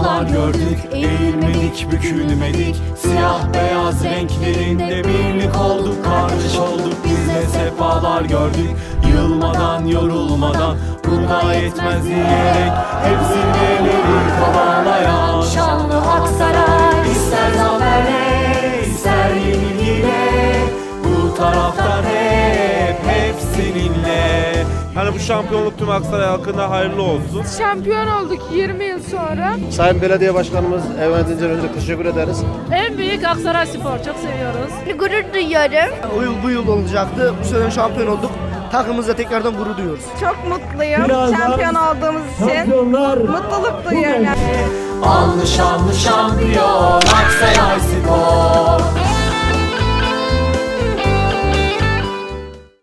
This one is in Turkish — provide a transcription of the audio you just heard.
sefalar gördük Eğilmedik bükülmedik. Siyah beyaz renklerinde birlik olduk Kardeş olduk. Biz de sefalar gördük Yılmadan yorulmadan. Buna yetmez diyerek Hepsineleri Hani bu şampiyonluk tüm Aksaray halkına hayırlı olsun. Şampiyon olduk 20 yıl sonra. Sayın Belediye Başkanımız Evren önce teşekkür ederiz. En büyük Aksaray Spor çok seviyoruz. Gurur duyuyorum. O yıl bu yıl olacaktı. Bu sene şampiyon olduk. Takımımızla tekrardan gurur duyuyoruz. Çok mutluyum. Şampiyon olduğumuz için. Mutluluk duyuyorum. Allı şanlı şampiyon